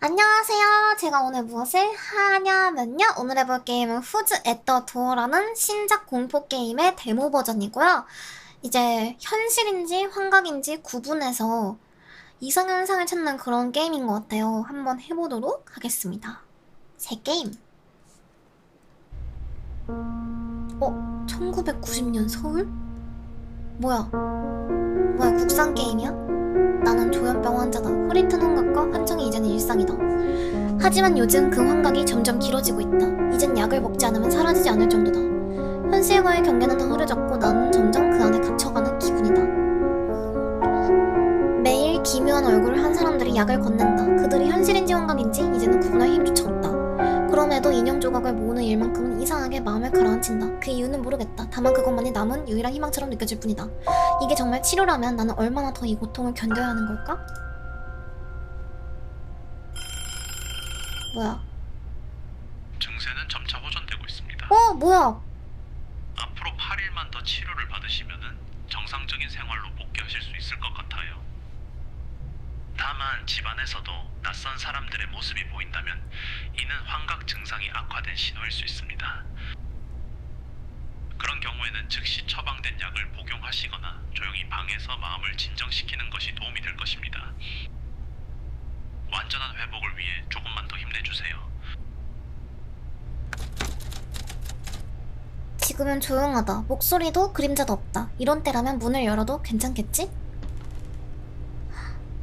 안녕하세요. 제가 오늘 무엇을 하냐면요. 오늘 해볼 게임은 후즈 앳더 도어라는 신작 공포 게임의 데모 버전이고요. 이제 현실인지 환각인지 구분해서 이상현상을 찾는 그런 게임인 것 같아요. 한번 해보도록 하겠습니다. 새 게임. 어? 1990년 서울? 뭐야? 뭐야 국산 게임이야? 나는 조현병 환자다. 흐릿한 환각과 환청이 이제는 일상이다. 하지만 요즘 그 환각이 점점 길어지고 있다. 이젠 약을 먹지 않으면 사라지지 않을 정도다. 현실과의 경계는 더 흐려졌고 나는 점점 그 안에 갇혀가는 기분이다. 매일 기묘한 얼굴을 한 사람들이 약을 건넨다. 그들이 현실인지 환각인지 이제는 구분할 힘조차 없다. 그럼에도 인형 조각을 모으는 일만큼은 이상하게 마음을 가라앉힌다. 그 이유는 모르겠다. 다만 그것만이 남은 유일한 희망처럼 느껴질 뿐이다. 이게 정말 치료라면 나는 얼마나 더 이 고통을 견뎌야 하는 걸까? 뭐야? 증세는 점차 호전되고 있습니다. 어, 뭐야? 앞으로 8일만 더 치료를 받으시면은 정상적인 생활로 복귀하실 수 있을 것 같아요. 다만 집안에서도 낯선 사람들의 모습이 보인다면 이는 환각 증상이 악화된 신호일 수 있습니다. 그런 경우에는 즉시 처방된 약을 복용하시거나 조용히 방에서 마음을 진정시키는 것이 도움이 될 것입니다. 완전한 회복을 위해 조금만 더 힘내주세요. 지금은 조용하다. 목소리도 그림자도 없다. 이런 때라면 문을 열어도 괜찮겠지?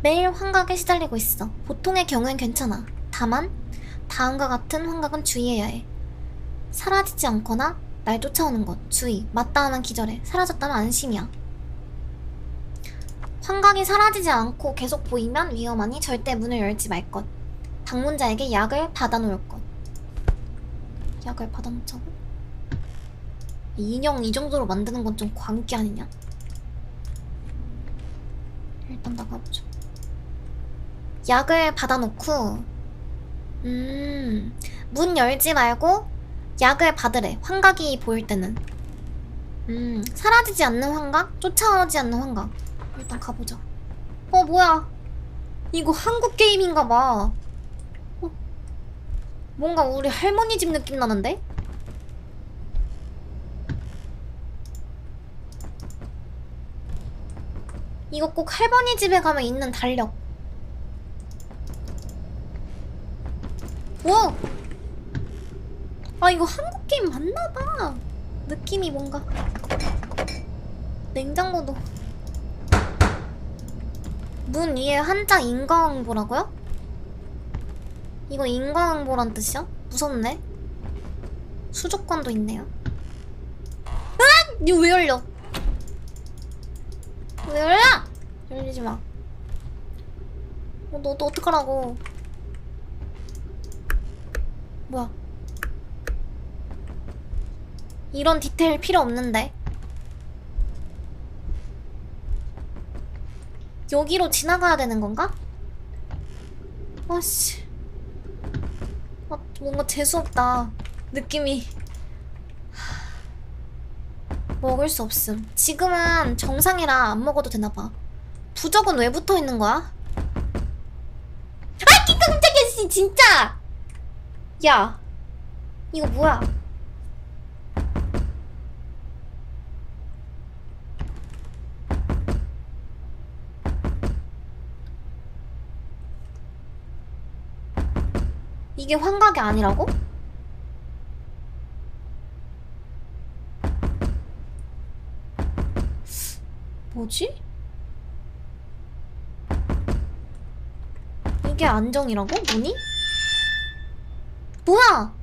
매일 환각에 시달리고 있어. 보통의 경우엔 괜찮아. 다만 다음과 같은 환각은 주의해야 해. 사라지지 않거나 날 쫓아오는 것 주의. 맞다 하면 기절해. 사라졌다면 안심이야. 환각이 사라지지 않고 계속 보이면 위험하니 절대 문을 열지 말 것. 방문자에게 약을 받아놓을 것. 약을 받아놓자고? 이 인형 이 정도로 만드는 건 좀 광기 아니냐? 일단 나가보죠. 약을 받아놓고, 음, 문 열지 말고 약을 받으래. 환각이 보일 때는. 음, 사라지지 않는 환각? 쫓아오지 않는 환각. 일단 가보자. 어, 뭐야. 이거 한국 게임인가 봐. 어, 뭔가 우리 할머니 집 느낌 나는데? 이거 꼭 할머니 집에 가면 있는 달력. 와! 아, 이거 한국 게임 맞나봐. 느낌이 뭔가. 냉장고도. 문 위에 한자 인과응보라고요? 이거 인과응보란 뜻이야? 무섭네. 수족관도 있네요. 으악! 이거 왜 열려? 왜 열려? 열리지 마. 어, 너, 너 어떡하라고. 뭐야. 이런 디테일 필요 없는데. 여기로 지나가야 되는 건가? 아씨. 아, 뭔가 재수없다. 느낌이. 먹을 수 없음. 지금은 정상이라 안 먹어도 되나봐. 부적은 왜 붙어 있는 거야? 아, 기가 깜짝이야, 씨, 진짜! 야, 이거 뭐야? 이게 환각이 아니라고? 뭐지? 이게 안정이라고? 뭐니? 뭐야?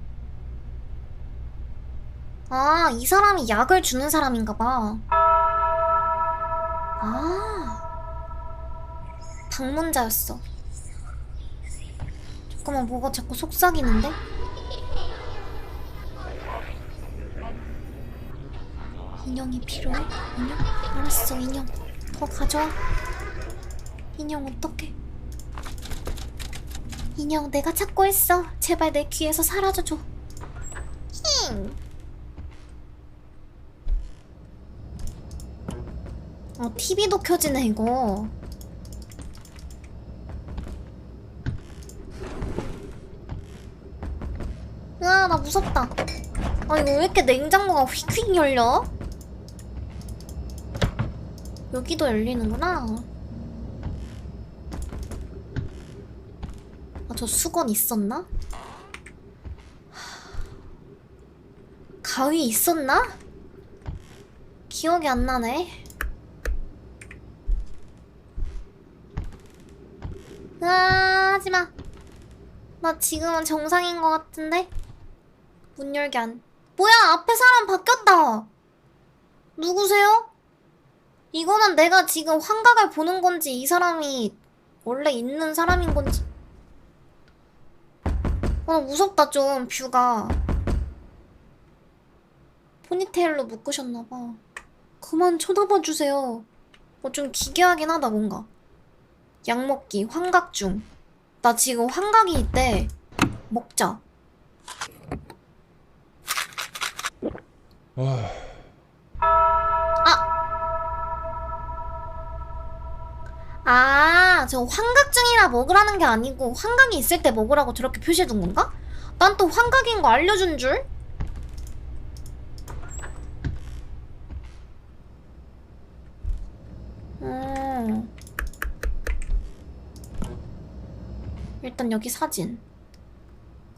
아, 이 사람이 약을 주는 사람인가 봐. 아. 방문자였어. 잠깐만, 뭐가 자꾸 속삭이는데? 인형이 필요해? 인형? 알았어, 인형. 더 가져와. 인형 어떡해? 인형 내가 찾고 있어. 제발 내 귀에서 사라져줘. 힝. 어, TV도 켜지네 이거. 으아 나 무섭다. 아니 왜 이렇게 냉장고가 휙휙 열려? 여기도 열리는구나. 저 수건 있었나? 하, 가위 있었나? 기억이 안 나네. 아, 하지 마. 나 지금은 정상인 것 같은데? 문 열기 안. 뭐야, 앞에 사람 바뀌었다! 누구세요? 이거는 내가 지금 환각을 보는 건지, 이 사람이 원래 있는 사람인 건지. 어, 무섭다, 좀, 뷰가. 포니테일로 묶으셨나봐. 그만 쳐다봐 주세요. 어, 좀 기괴하긴 하다, 뭔가. 약 먹기, 환각 중. 나 지금 환각이 있대. 먹자. 아, 저 환각증이라 먹으라는 게 아니고 환각이 있을 때 먹으라고 저렇게 표시해둔 건가? 난 또 환각인 거 알려준 줄? 음. 일단 여기 사진.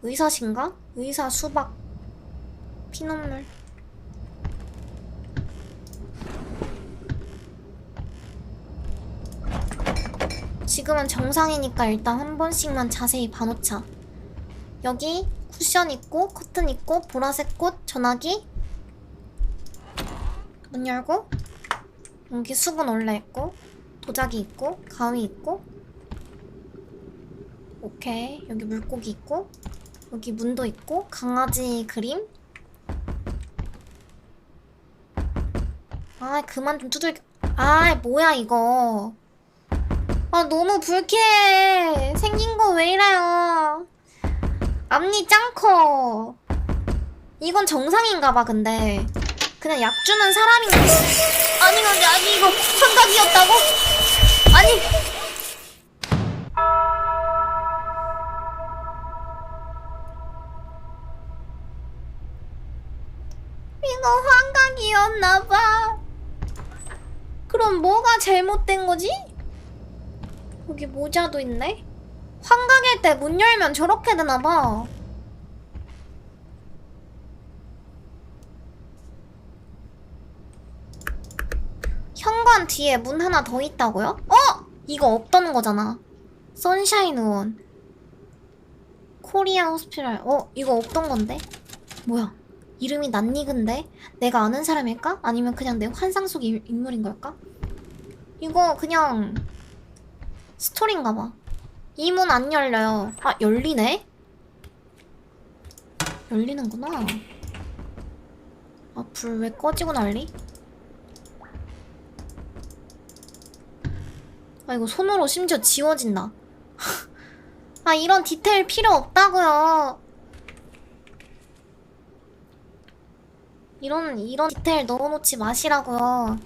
의사신가? 의사 수박. 피눈물. 지금은 정상이니까 일단 한 번씩만 자세히 봐놓자. 여기 쿠션 있고 커튼 있고 보라색 꽃 전화기. 문 열고 여기 수분 올라 있고 도자기 있고 가위 있고. 오케이. 여기 물고기 있고 여기 문도 있고 강아지 그림. 아 그만 좀 두들겨. 아 뭐야 이거 아 너무 불쾌해. 생긴 거 왜 이래요? 앞니 짱커. 이건 정상인가 봐 근데. 그냥 약 주는 사람인 거. 아니 근데 아니 이거 환각이었다고? 아니. 이거 환각이었나봐. 그럼 뭐가 잘못된 거지? 여기 모자도 있네? 환각일 때 문 열면 저렇게 되나봐. 현관 뒤에 문 하나 더 있다고요? 어? 이거 없던 거잖아. 선샤인 의원. 코리아 호스피럴. 어? 이거 없던 건데? 뭐야? 이름이 낯익은데? 내가 아는 사람일까? 아니면 그냥 내 환상 속 인- 인물인 걸까? 이거 그냥 스토리인가 봐. 이 문 안 열려요. 아, 열리네? 열리는구나. 아, 불 왜 꺼지고 난리? 아, 이거 손으로 심지어 지워진다. 아, 이런 디테일 필요 없다고요. 이런, 이런 디테일 넣어놓지 마시라고요.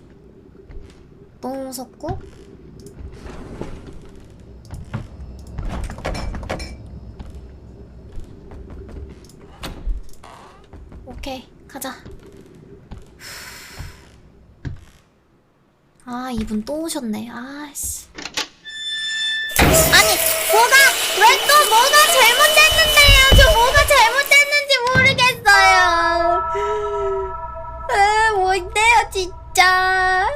너무 무섭고. 오케이 가자 아 이분 또 오셨네 아씨 아니 뭐가 왜 또 뭐가 잘못됐는데요 저 뭐가 잘못됐는지 모르겠어요 에 뭔데요 진짜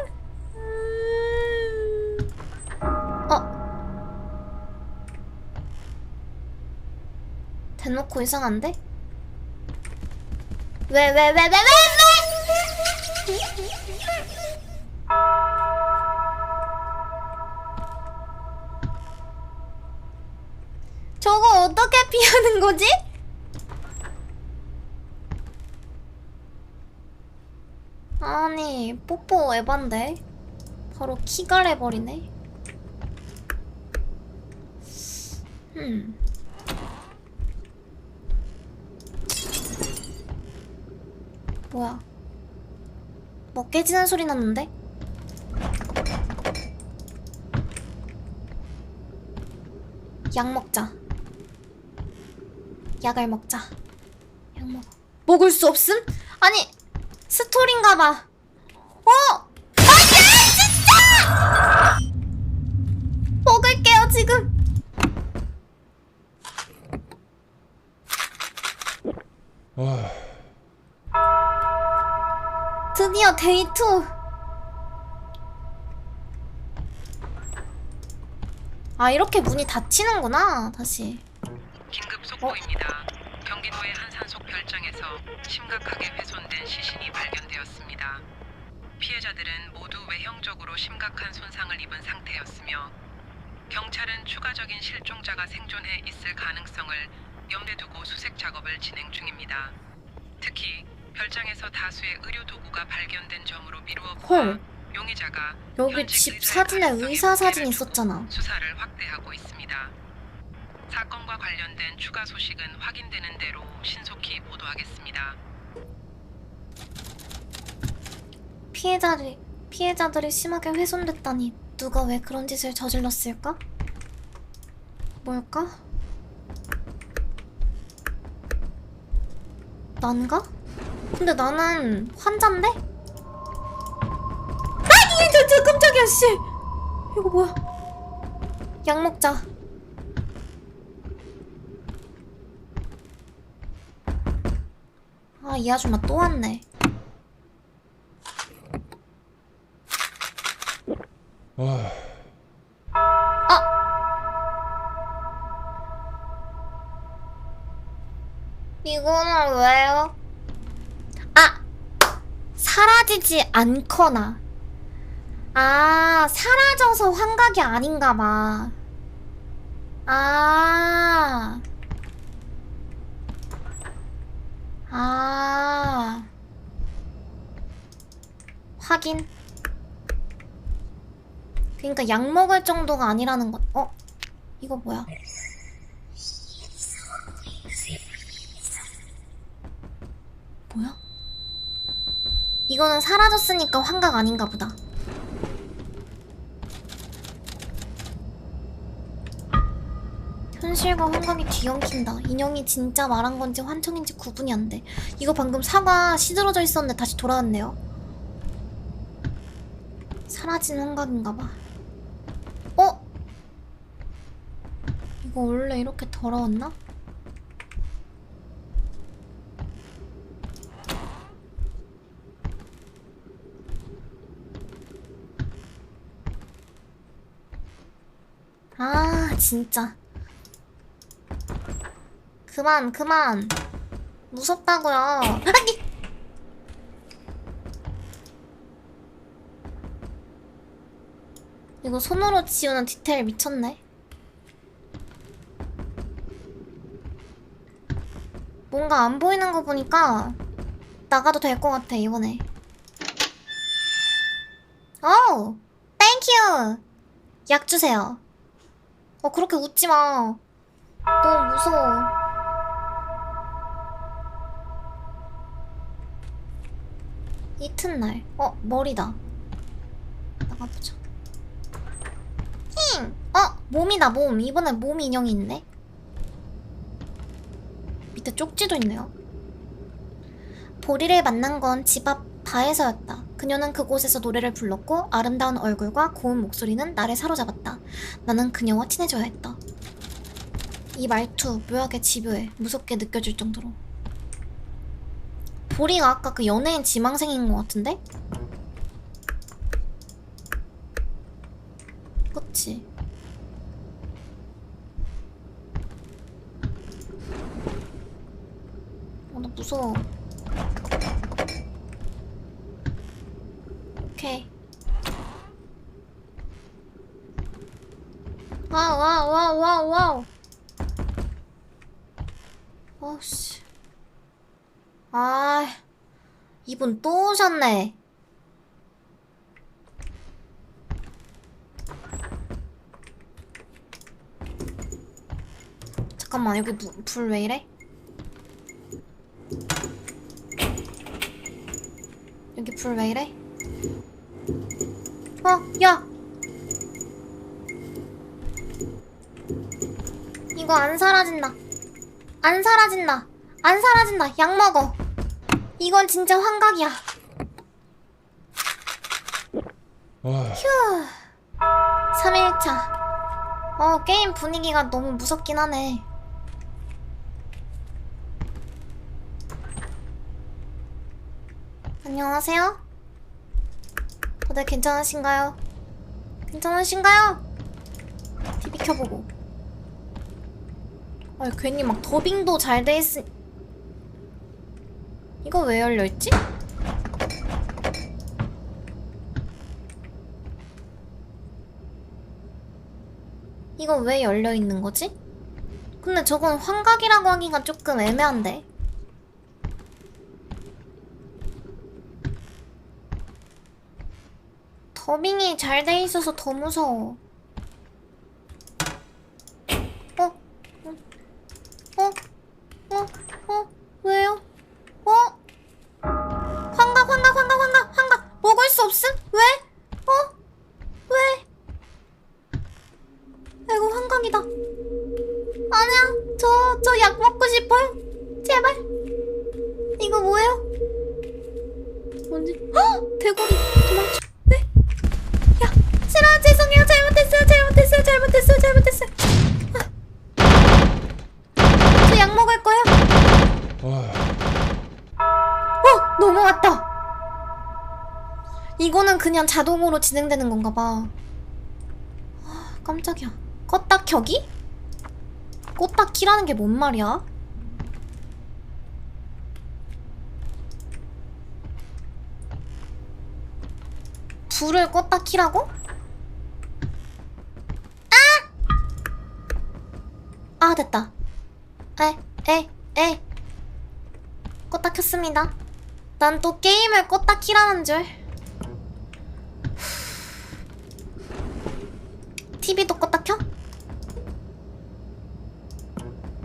음. 어 대놓고 이상한데? 왜 왜 왜 왜왜 왜? 하는 거지? 아니 뽀뽀 에반데 바로 키갈해버리네 음 뭐야? 뭐 깨지는 소리 났는데? 약 먹자. 약을 먹자. 약 먹어. 먹을 수 없음? 아니 스토리인가 봐. 어? 안돼 진짜! 먹을게요 지금. 드디어 데이 2. 아 이렇게 문이 닫히는구나 다시. 긴급 속보입니다. 경기도의 한 산속 별장에서 심각하게 훼손된 시신이 발견되었습니다. 피해자들은 모두 외형적으로 심각한 손상을 입은 상태였으며 경찰은 추가적인 실종자가 생존해 있을 가능성을 염두에 두고 수색 작업을 진행 중입니다. 특히 별장에서 다수의 의료 도구가 발견된 점으로 미루어 보아 헐. 용의자가 여기 현직 집 사진에 의사 사진 있었잖아. 수사를 확대하고 있습니다. 사건과 관련된 추가 소식은 확인되는 대로 신속히 보도하겠습니다. 피해자들이 피해자들이 심하게 훼손됐다니 누가 왜 그런 짓을 저질렀을까? 뭘까? 난가? 근데 나는 환자인데? 아니 저, 저 깜짝이야 씨 이거 뭐야 약 먹자 아 이 아줌마 또 왔네 이거는 왜요? 아! 사라지지 않거나. 아, 사라져서 환각이 아닌가 봐. 아. 아. 확인. 그러니까 약 먹을 정도가 아니라는 것. 어? 이거 뭐야? 뭐야? 이거는 사라졌으니까 환각 아닌가 보다. 현실과 환각이 뒤엉킨다. 인형이 진짜 말한 건지 환청인지 구분이 안 돼. 이거 방금 사과 시들어져 있었는데 다시 돌아왔네요. 사라진 환각인가 봐. 어? 이거 원래 이렇게 더러웠나? 아, 진짜. 그만, 그만. 무섭다고요. 아니! 이거 손으로 지우는 디테일 미쳤네. 뭔가 안 보이는 거 보니까 나가도 될 것 같아, 이번에. 오! 땡큐! 약 주세요. 어, 그렇게 웃지 마. 너무 무서워. 이튿날. 어, 머리다. 나가보자. 몸이다, 몸. 이번엔 몸 인형이 있네. 밑에 쪽지도 있네요. 보리를 만난 건 집 앞 바에서였다. 그녀는 그곳에서 노래를 불렀고 아름다운 얼굴과 고운 목소리는 나를 사로잡았다. 나는 그녀와 친해져야 했다. 이 말투 묘하게 집요해 무섭게 느껴질 정도로 보리가 아까 그 연예인 지망생인 것 같은데? 그치? 어, 나 무서워 오케이 와우 와우 와우 와우 와우 어씨. 아, 이분 또 오셨네. 잠깐만, 여기 불 왜 이래? 여기 불 왜 이래? 어, 야! 이거 안 사라진다. 안 사라진다. 안 사라진다. 약 먹어. 이건 진짜 환각이야. 휴. 3일차. 어, 게임 분위기가 너무 무섭긴 하네. 안녕하세요? 다들 괜찮으신가요? 괜찮으신가요? TV 켜보고. 아, 괜히 막 더빙도 잘 돼 있으. 이거 왜 열려 있지? 이거 왜 열려 있는 거지? 근데 저건 환각이라고 하기가 조금 애매한데. 더빙이 잘 돼 있어서 더 무서워. 어? 어? 어? 어? 어? 왜요? 어? 환각, 환각, 환각, 환각, 환각. 먹을 수 없음? 왜? 어? 왜? 아이고, 환각이다. 아니야, 저, 저 약 먹고 싶어요. 제발. 이거 뭐예요? 뭔지. 헉! 대구리. 도망쳐. 네? 야, 싫어. 죄송해요. 잘못했어요. 잘못했어요. 잘못했어요. 잘못했어요. 저약 먹을 거예요. 어! 넘어왔다! 이거는 그냥 자동으로 진행되는 건가 봐. 아, 깜짝이야. 껐다 켜기? 껐다 키라는 게 뭔 말이야? 불을 껐다 키라고? 됐다. 에, 에, 에. 껐다 켰습니다. 난 또 게임을 껐다 키라는 줄. TV도 껐다 켜?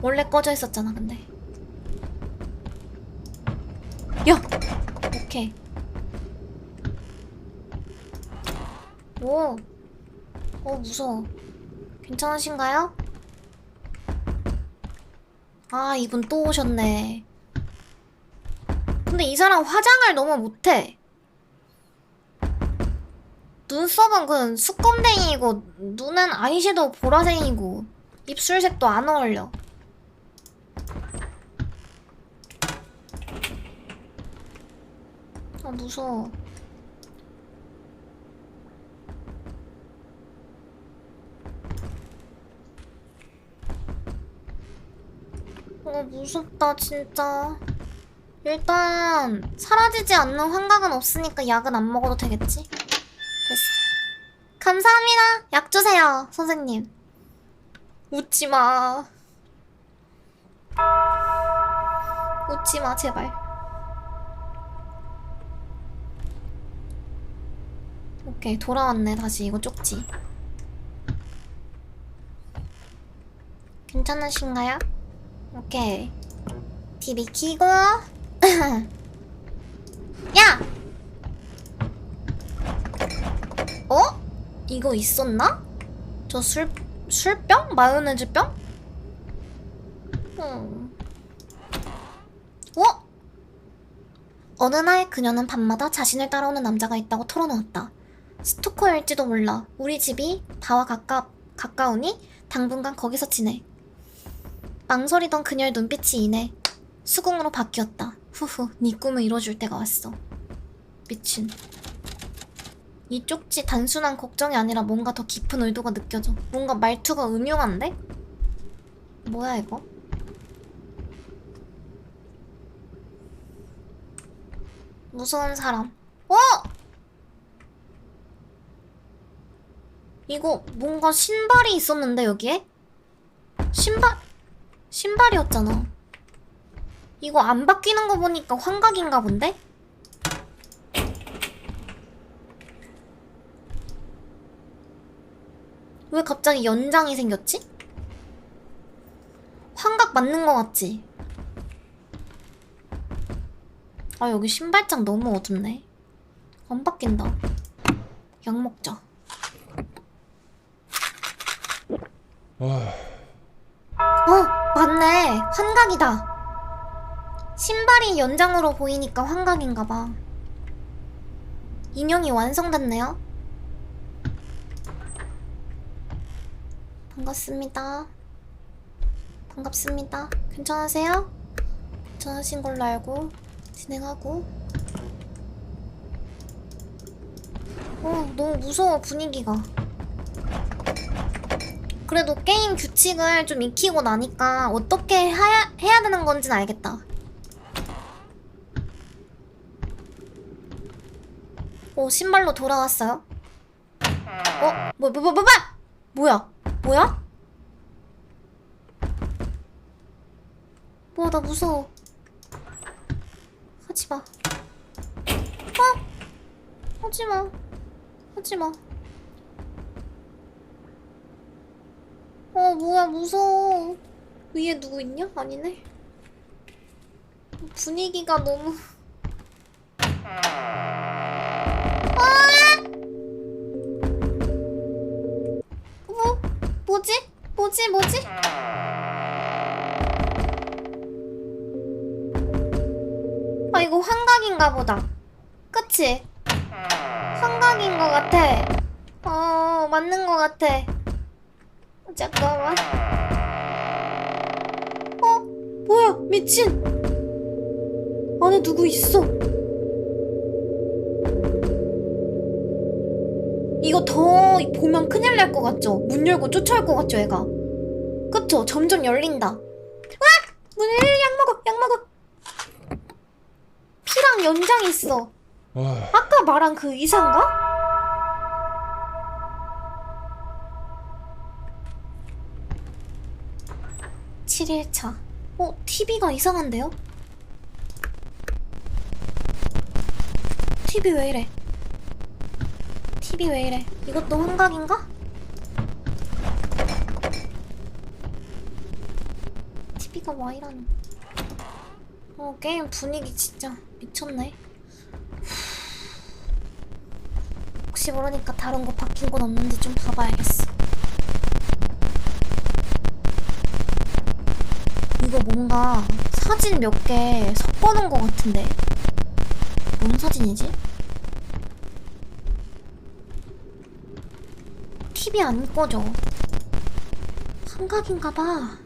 원래 꺼져 있었잖아, 근데. 야! 오케이. 오. 어, 무서워. 괜찮으신가요? 아, 이분 또 오셨네. 근데 이 사람 화장을 너무 못해. 눈썹은 그 수검댕이고 눈은 아이섀도우 보라색이고 입술색도 안 어울려. 아 무서워. 어 무섭다 진짜. 일단 사라지지 않는 환각은 없으니까 약은 안 먹어도 되겠지? 됐어. 감사합니다. 약 주세요, 선생님. 웃지 마. 웃지 마, 제발. 오케이, 돌아왔네, 다시. 이거 쪽지. 괜찮으신가요? 오케이. TV 키고. 야! 어? 이거 있었나? 저 술, 술병? 마요네즈병? 음. 어? 어느 날 그녀는 밤마다 자신을 따라오는 남자가 있다고 털어놓았다. 스토커일지도 몰라. 우리 집이 다와 가까, 가까우니 당분간 거기서 지내. 망설이던 그녀의 눈빛이 이내 수긍으로 바뀌었다. 후후, 네 꿈을 이뤄줄 때가 왔어. 미친. 이 쪽지 단순한 걱정이 아니라 뭔가 더 깊은 의도가 느껴져. 뭔가 말투가 음흉한데? 뭐야 이거? 무서운 사람. 어? 이거 뭔가 신발이 있었는데 여기에? 신발 신발이었잖아. 이거 안 바뀌는 거 보니까 환각인가 본데? 왜 갑자기 연장이 생겼지? 환각 맞는 거 같지? 아 여기 신발장 너무 어둡네 안 바뀐다 약 먹자 어 맞네 환각이다 신발이 연장으로 보이니까 환각인가봐. 인형이 완성됐네요. 반갑습니다. 반갑습니다. 괜찮으세요? 괜찮으신 걸로 알고 진행하고. 어, 너무 무서워, 분위기가. 그래도 게임 규칙을 좀 익히고 나니까 어떻게 해야, 해야 되는 건지는 알겠다. 오, 신발로 돌아왔어요? 어? 뭐, 뭐, 뭐, 뭐, 뭐! 뭐야? 뭐야? 뭐야, 나 무서워. 하지 마. 어? 하지 마. 하지 마. 어, 뭐야, 무서워. 위에 누구 있냐? 아니네. 분위기가 너무. 뭐? 뭐지? 뭐지? 뭐지? 아 이거 환각인가 보다. 그치? 환각인 것 같아. 어 맞는 것 같아. 잠깐만. 어? 뭐야? 미친. 안에 누구 있어? 이거 더 보면 큰일 날 것 같죠? 문 열고 쫓아올 것 같죠, 얘가? 그쵸? 점점 열린다. 와! 문, 약 먹어, 약 먹어. 피랑 연장 있어. 아까 말한 그 의사인가? 칠일차 어, TV가 이상한데요? TV 왜 이래? TV 왜 이래? 이것도 환각인가? TV가 와 이러니? 어 게임 분위기 진짜 미쳤네. 혹시 모르니까 다른 거 바뀐 건 없는지 좀 봐봐야겠어. 이거 뭔가 사진 몇 개 섞어놓은 것 같은데. 뭔 사진이지? TV 안 꺼져. 환각인가봐.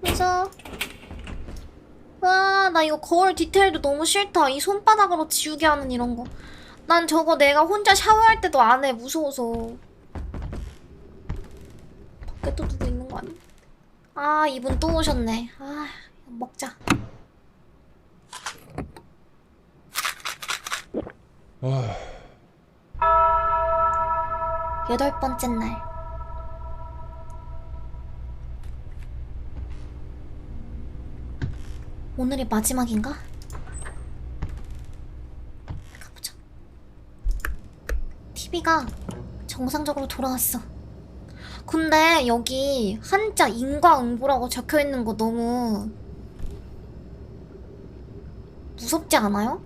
무서워. 와, 나 이거 거울 디테일도 너무 싫다. 이 손바닥으로 지우개 하는 이런 거. 난 저거 내가 혼자 샤워할 때도 안 해. 무서워서. 밖에 또 누구 있는 거 아니야? 아, 이분 또 오셨네. 아, 먹자. 여덟 번째 날. 오늘이 마지막인가? 가보자. TV가 정상적으로 돌아왔어. 근데 여기 한자 인과응보라고 적혀 있는 거 너무 무섭지 않아요?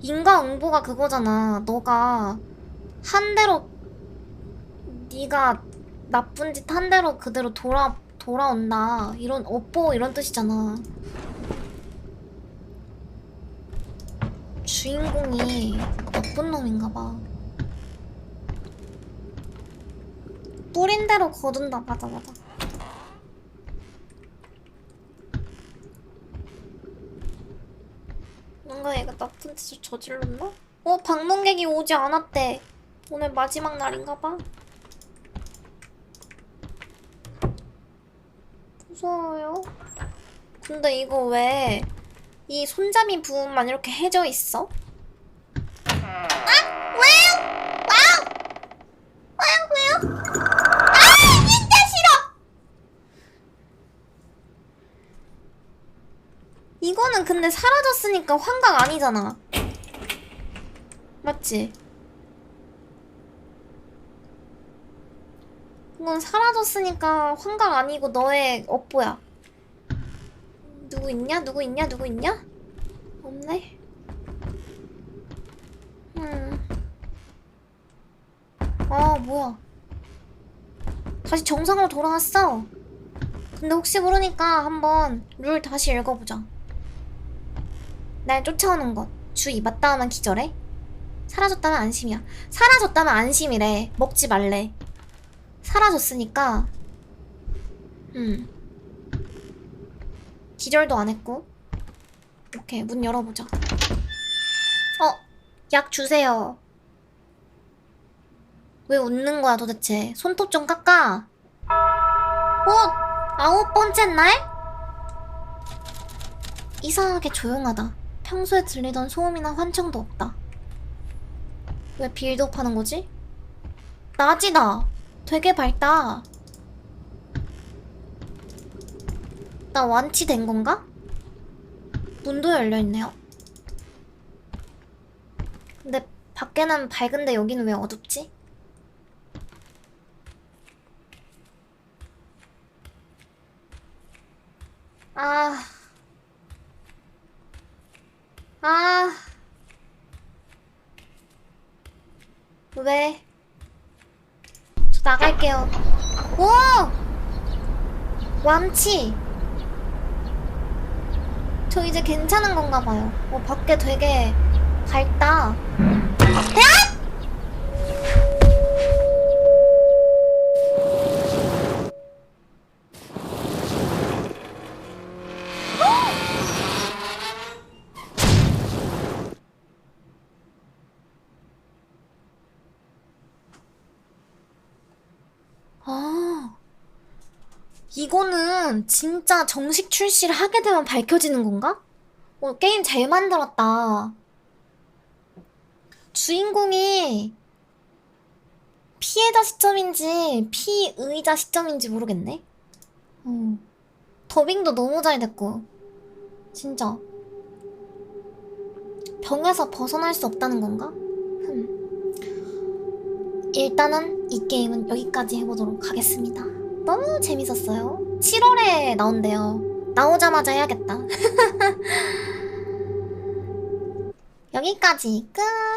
인과응보가 그거잖아. 너가 한 대로 네가 나쁜 짓 한 대로 그대로 돌아 돌아온다. 이런 업보 이런 뜻이잖아. 주인공이 나쁜 놈인가 봐. 뿌린 대로 거둔다. 맞아 맞아. 뭔가 얘가 나쁜 짓을 저질렀나? 어, 방문객이 오지 않았대. 오늘 마지막 날인가 봐. 무서워요. 근데 이거 왜 이 손잡이 부분만 이렇게 해져 있어? 이거는 근데 사라졌으니까 환각 아니잖아. 맞지? 이건 사라졌으니까 환각 아니고 너의 업보야. 누구 있냐? 누구 있냐? 누구 있냐? 없네. 음. 아, 뭐야. 다시 정상으로 돌아왔어. 근데 혹시 모르니까 한번 룰 다시 읽어보자. 날 쫓아오는 것. 주2 맞다 하면 기절해? 사라졌다면 안심이야. 사라졌다면 안심이래. 먹지 말래. 사라졌으니까. 음. 기절도 안 했고. 오케이, 문 열어보자. 어, 약 주세요. 왜 웃는 거야 도대체? 손톱 좀 깎아. 어? 아홉 번째 날? 이상하게 조용하다. 평소에 들리던 소음이나 환청도 없다. 왜 빌드업 하는 거지? 낮이다. 되게 밝다. 나 완치된 건가? 문도 열려있네요. 근데 밖에는 밝은데 여기는 왜 어둡지? 아. 아. 왜? 저 나갈게요. 오! 완치! 저 이제 괜찮은 건가 봐요. 어, 밖에 되게 밝다. 야! 이거는 진짜 정식 출시를 하게 되면 밝혀지는 건가? 어, 게임 잘 만들었다. 주인공이 피해자 시점인지 피의자 시점인지 모르겠네. 어. 더빙도 너무 잘 됐고. 진짜. 병에서 벗어날 수 없다는 건가? 흠. 일단은 이 게임은 여기까지 해보도록 하겠습니다. 너무 재밌었어요. 7월에 나온대요. 나오자마자 해야겠다. 여기까지 끝.